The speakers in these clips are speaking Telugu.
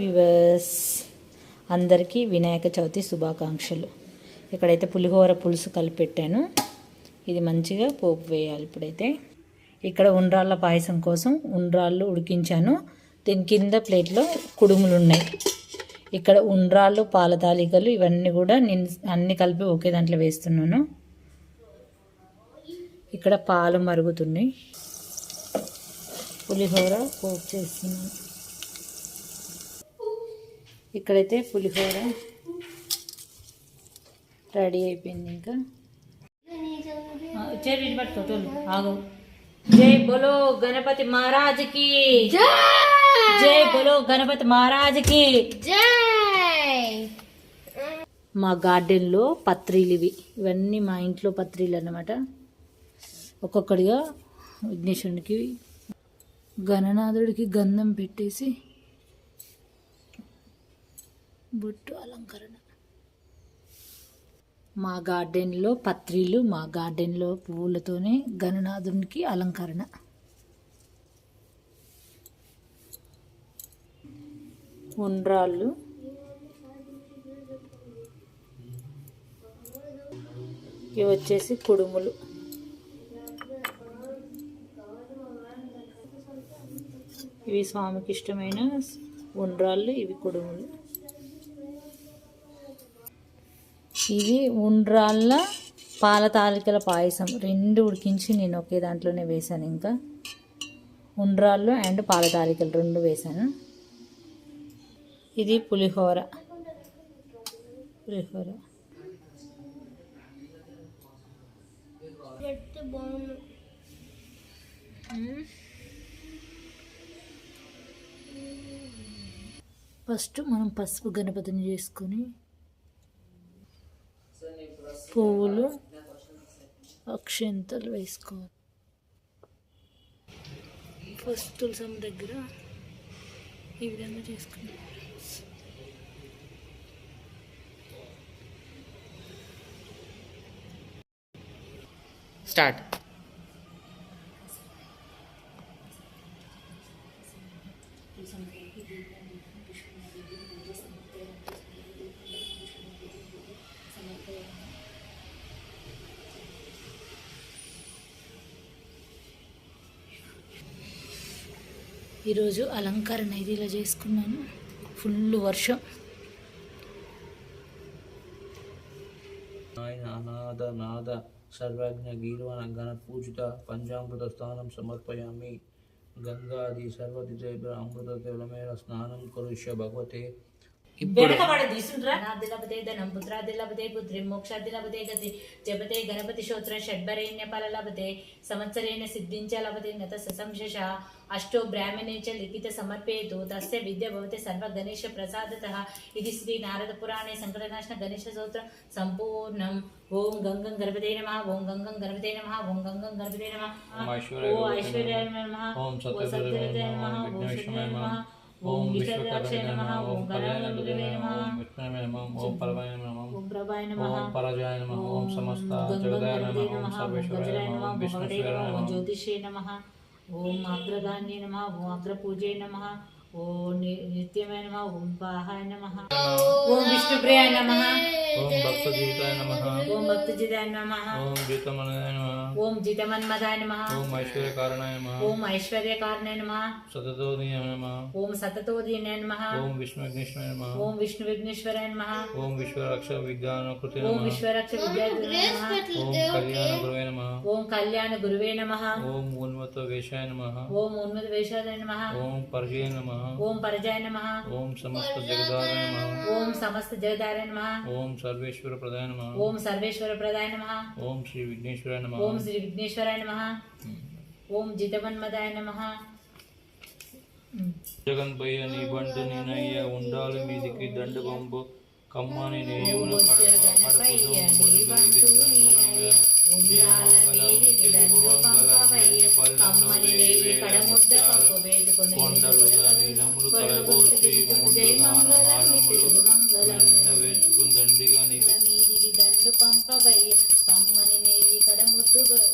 వివర్స్ అందరికీ వినాయక చవితి శుభాకాంక్షలు. ఇక్కడైతే పులిహోర పులుసు కలిపెట్టాను. ఇది మంచిగా పోపు వేయాలి ఇప్పుడైతే. ఇక్కడ ఉండ్రాళ్ళ పాయసం కోసం ఉండ్రాళ్ళు ఉడికించాను. దీని కింద ప్లేట్లో కుడుములు ఉన్నాయి. ఇక్కడ ఉండ్రాళ్ళు పాల తాలికలు ఇవన్నీ కూడా నేను అన్ని కలిపి ఒకే దాంట్లో వేస్తున్నాను. ఇక్కడ పాలు మరుగుతున్నాయి. పులిహోర పోపు చేస్తున్నాను. ఇక్కడైతే పులిహోర రెడీ అయిపోయింది ఇంకా. చేరి పట్టుకో ఆగు. జై బోలో గణపతి మహారాజ్కి. జై బోలో గణపతి మహారాజ్కి. మా గార్డెన్లో పత్రీలు ఇవి. ఇవన్నీ మా ఇంట్లో పత్రీలు అన్నమాట. ఒక్కొక్కడిగా విఘ్నేశ్వరునికి గణనాథుడికి గంధం పెట్టేసి బొట్టు అలంకరణ. మా గార్డెన్లో పత్రిలు మా గార్డెన్లో పువ్వులతోనే గణనాథునికి అలంకరణ. ఉండ్రాళ్ళు. ఇవి వచ్చేసి కుడుములు. ఇవి స్వామికి ఇష్టమైన ఉండ్రాళ్ళు ఇవి కుడుములు. ఇది ఉండ్రాళ్ళ పాల తాలికల పాయసం. రెండు ఉడికించి నేను ఒకే దాంట్లోనే వేశాను ఇంకా. ఉండ్రాళ్ళు అండ్ పాల తాలికలు రెండు వేశాను. ఇది పులిహోర. పులిహోర. ఫస్ట్ మనం పసుపు గణపతిని చేసుకొని పువ్వులు అక్షంతలు వేసుకోవాలి. ఫస్ట్ తులసమ్మ దగ్గర ఈ విధంగా చేసుకున్నాం స్టార్ట్. ఈరోజు అలంకరణ అయితే ఇలా చేసుకున్నాను. ఫుల్ వర్షం. నాయన అనాథ నాద సర్వజ్ఞ గీర్వణ గణ పూజిత పంచామృత స్థానం సమర్పయామి. గంగాది సర్వదిజైభ అమృత కేవలమేర స్నానం కరుష్య భగవతే ఇప్పుడు దిలపతే ధనం పుత్రాది లభతే పుత్రి మోక్షాది లభతే గతి జపతే గణపతి శ్రోత్ర షడ్భరేణ్య ఫల లభతే సంవత్సరేణ సిద్ధించ లభతే నత సంశేష అష్టో బ్రాహ్మణే చ లిఖిత సమర్పేతు తస్య విద్య భవతి సర్వ గణేశ ప్రసాదతః ఇది శ్రీ నారద పురాణే సంకటనాశన గణేశ స్తోత్రం సంపూర్ణం. ఓం గంగం గణపతే నమః ఓం గంగం గణపతే నమః ఓం గంగం గణపతే నమః. ఓం ఐశ్వర్యాయ నమః. ఓం నమః. నమః. ఓం విఘ్నేశ్వరాయ విష్ణువే నమః నమః ఓం ఓం విశ్వకర్మాయ విశ్వకర్మాయ నమః ఓం కళ్యాణ కళ్యాణగురువే నమః ఓం విష్ణువే నమః ఓం పరమాయ నమః ఓం ప్రభాయ నమః ఓం పరాజాయ నమః ఓం సమస్త గంగం జగదాయ గణపతే నమః ఓం నమః ఓం సర్వేశ్వరాయ గజరాయ నమః నమః ఓం ఓం భగవతే విష్ణుశ్వరాయ నమః ఓం నమః జ్యోతిషే నమః ఓం అగ్రగాన్యే నమః ఓం అగ్రపూజే నమః ఓం ని- నిత్యమే నమః ఓం పాహాయ నమః ఓం విష్ణుప్రియాయ నమః ఓం భక్త జీవితాయ నమః ఓం భక్తజిదాయ నమః ఓం గీతమనయ నమః ఓం జితమన్మదాయ నమః ఓం ఐశ్వర్యకారణాయ నమః ఓం ఐశ్వర్యకారణాయ నమః సతతోదయ నమః ఓం సతతోదీనాయ నమః ఓం విష్ణు విఘ్నేశ్వరాయ నమః ఓం విష్ణు విఘ్నేశ్వరాయ నమః ఓం విశ్వరక్ష విజ్ఞాన కృతి ఓం నమః విశ్వరక్ష విద్యార్థి నమః ఓం కళ్యాణ గురువే నమః ఓం కళ్యాణ గురువే నమః ఓం ఉన్మత వేషాయ నమః ఓం ఉన్నత వేషాయ నమః ఓం పరిచయ నమః ఓం పరజాయ నమః ఓం సమస్త జగదాయ నమః ఓం సమస్త జగదాయ నమః ఓం సర్వేశ్వర ప్రదాయ నమః ఓం సర్వేశ్వర ప్రదాయ నమః ఓం శ్రీ విఘ్నేశ్వరాయ నమః ఓం శ్రీ విఘ్నేశ్వరాయ నమః ఓం జితమన్మదాయ నమః జగన్పయ్య నీ బంటు నేనయ్య కమ్మని కొండలు నీలములు కలగోసి వేసుకుని దండిగా నీకు దండు పంపబయ్య కమ్మని నెయ్యి కడముద్దు కడముద్ద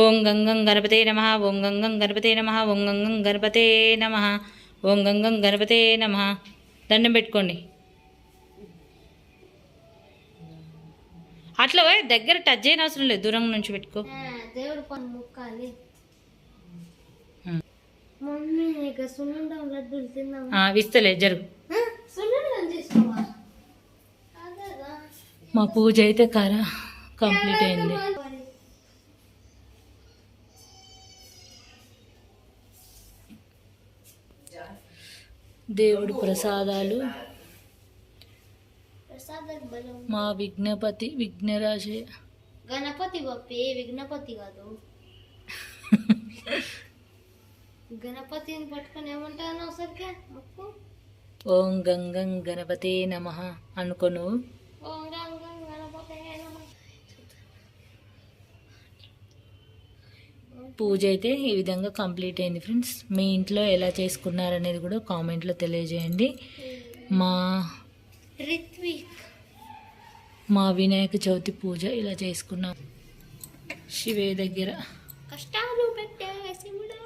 ఓం గంగం గణపతే నమ. ఓం గంగం గణపతే నమ. ఓం గంగం గణపతే నమ. ఓం గంగం గణపతే నమ. దండం పెట్టుకోండి. అట్లా దగ్గర టచ్ చేయని అవసరం లేదు. దూరం నుంచి పెట్టుకో. దేవుడు పని ముక్కాలి. ఇస్తలే జరుగు. మా పూజ అయితే కరా కంప్లీట్ అయింది. దేవుడి ప్రసాదాలు. మా విఘ్నపతి విఘ్నరాజే. గణపతి గొప్పి విఘ్నపతి కాదు. గణపతిని పట్టుకొని ఏమంటాను మొక్కు. ఓం గంగం గణపతే నమ అనుకోను. ఓం గం గం గణపతే నమః. పూజ అయితే ఈ విధంగా కంప్లీట్ అయింది ఫ్రెండ్స్. మీ ఇంట్లో ఎలా చేసుకున్నారనేది కూడా కామెంట్లో తెలియజేయండి. మా రిత్విక్. మా వినాయక చవితి పూజ ఇలా చేసుకున్నాం. శివే దగ్గర. కష్టాలు పెట్టే శివుడా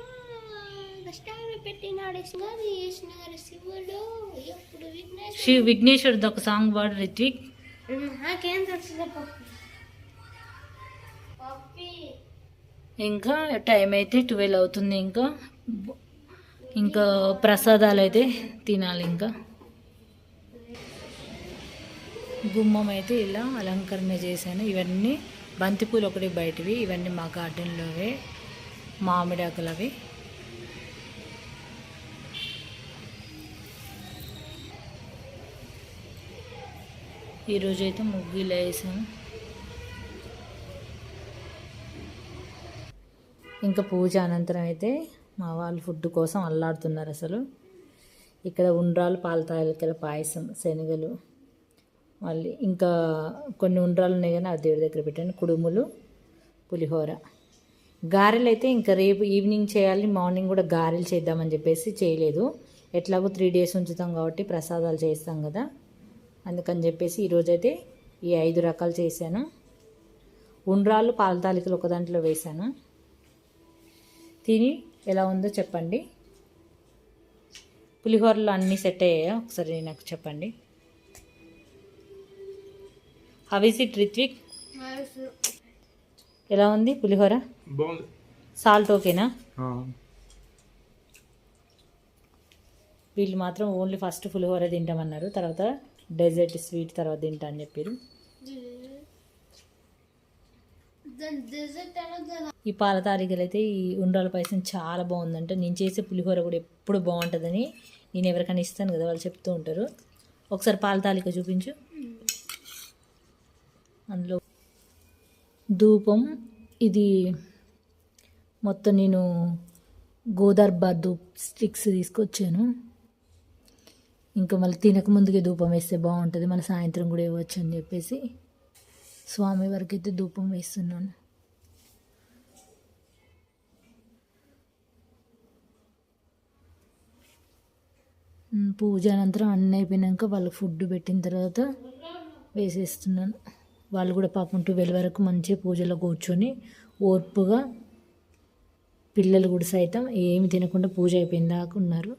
కష్టాలు పెట్టినాడు చేసినారు శివుడు. శివ విఘ్నేశ్వరుడు ఒక సాంగ్ పాడు రిత్విక్. నాకేం తెలుసు పప్పి. ఇంకా టైం అయితే ట్వెల్వ్ అవుతుంది ఇంకా. ఇంకా ప్రసాదాలు అయితే తినాలి ఇంకా. గుమ్మం అయితే ఇలా అలంకరణ చేశాను. ఇవన్నీ బంతిపూలు ఒకటి బయటవి ఇవన్నీ మా గార్డెన్లోవే మామిడాకులవి. ఈరోజైతే ముగ్గులు వేసాము ఇంకా పూజ అనంతరం అయితే మా వాళ్ళు ఫుడ్ కోసం అల్లాడుతున్నారు అసలు. ఇక్కడ ఉండ్రాలు పాల తాలికల పాయసం శనగలు మళ్ళీ ఇంకా కొన్ని ఉండ్రాలు ఉన్నాయి కానీ అది దేవుడి దగ్గర పెట్టాను. కుడుములు పులిహోర. గారెలు అయితే ఇంకా రేపు ఈవినింగ్ చేయాలి మార్నింగ్ కూడా గారెలు చేద్దామని చెప్పేసి చేయలేదు. ఎట్లాగో త్రీ డేస్ ఉంచుతాం కాబట్టి ప్రసాదాలు చేస్తాం కదా. అందుకని చెప్పేసి ఈరోజైతే ఈ ఐదు రకాలు చేశాను. ఉండ్రాలు పాలతాలికలు ఒక దాంట్లో వేశాను. తిని ఎలా ఉందో చెప్పండి. పులిహోరలో అన్నీ సెట్ అయ్యాయా? ఒకసారి నాకు చెప్పండి. హవిసి రిత్విక్ ఎలా ఉంది పులిహోర? సాల్ట్ ఓకేనా వీళ్ళు మాత్రం ఓన్లీ ఫస్ట్ పులిహోర తింటామన్నారు తర్వాత డెజర్ట్ స్వీట్ తర్వాత తింటా అని చెప్పారు దాని డెజర్ట్ ఎలా ఈ పాల తారీఖులు అయితే ఈ ఉండ్రాల పాయసం చాలా బాగుందంట. నేను చేసే పులిహోర కూడా ఎప్పుడు బాగుంటుందని నేను ఎవరికైనా ఇస్తాను కదా వాళ్ళు చెప్తూ ఉంటారు. ఒకసారి పాల తాలిక చూపించు. అందులో ధూపం ఇది మొత్తం నేను గోదార్బార్ ధూప్ స్టిక్స్ తీసుకొచ్చాను. ఇంకా మళ్ళీ తినక ముందుకే ధూపం వేస్తే బాగుంటుంది. మళ్ళీ సాయంత్రం కూడా ఇవ్వచ్చు అని చెప్పేసి. స్వామి వారికి అయితే ధూపం వేస్తున్నాను. పూజ అనంతరం అన్నీ అయిపోయినాక వాళ్ళకి ఫుడ్ పెట్టిన తర్వాత వేసేస్తున్నాను. వాళ్ళు కూడా పాపం ట్వెల్వ్ వరకు మంచిగా పూజలో కూర్చొని ఓర్పుగా పిల్లలు కూడా సైతం ఏమి తినకుండా పూజ అయిపోయిన దాకా ఉన్నారు.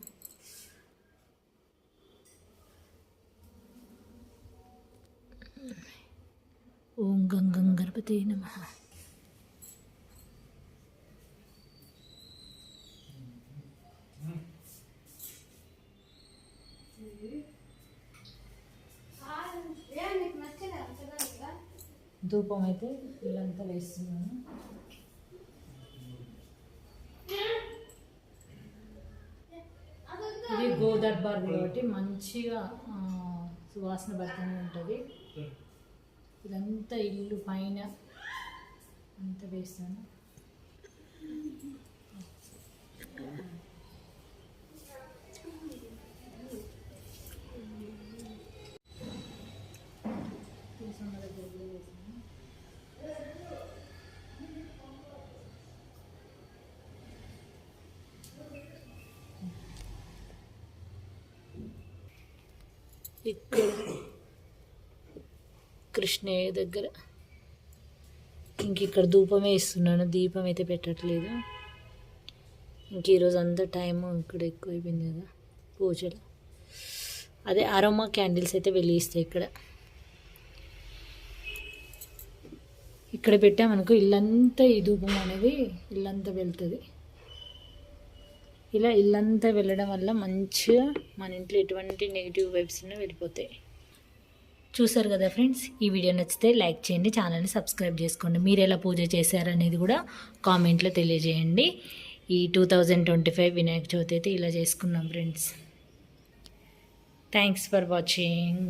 ఓం గంగం గణపతి నమ. ధూపం అయితే వీళ్ళంతా వేస్తున్నాను ఇది గోదర్బార్ కాబట్టి మంచిగా సువాసన భర్తనే ఉంటుంది. ఇదంతా ఇల్లు పైన. అంత వేస్తాను. ఇక్కడ కృష్ణయ్య దగ్గర. ఇంక ఇక్కడ ధూపమే ఇస్తున్నాను. దీపం అయితే పెట్టట్లేదు. ఇంక ఈరోజు అంతా టైం ఇక్కడ ఎక్కువైపోయింది కదా పూజలు. అదే అరోమా క్యాండిల్స్ అయితే వెలిగిస్తాయి ఇక్కడ. ఇక్కడ పెట్టామనుకో ఇల్లంతా ఈ ధూపం అనేది ఇల్లంతా వెళ్తుంది. ఇలా ఇల్లంతా వెళ్ళడం వల్ల మంచిగా మన ఇంట్లో ఎటువంటి నెగిటివ్ వైబ్స్ వెళ్ళిపోతాయి. చూసారు కదా ఫ్రెండ్స్? ఈ వీడియో నచ్చితే లైక్ చేయండి ఛానల్ని సబ్స్క్రైబ్ చేసుకోండి. మీరు ఎలా పూజ చేశారనేది కూడా కామెంట్లో తెలియజేయండి. ఈ two thousand twenty five Vinayaka Chavithi అయితే ఇలా చేసుకున్నాం ఫ్రెండ్స్. Thanks for watching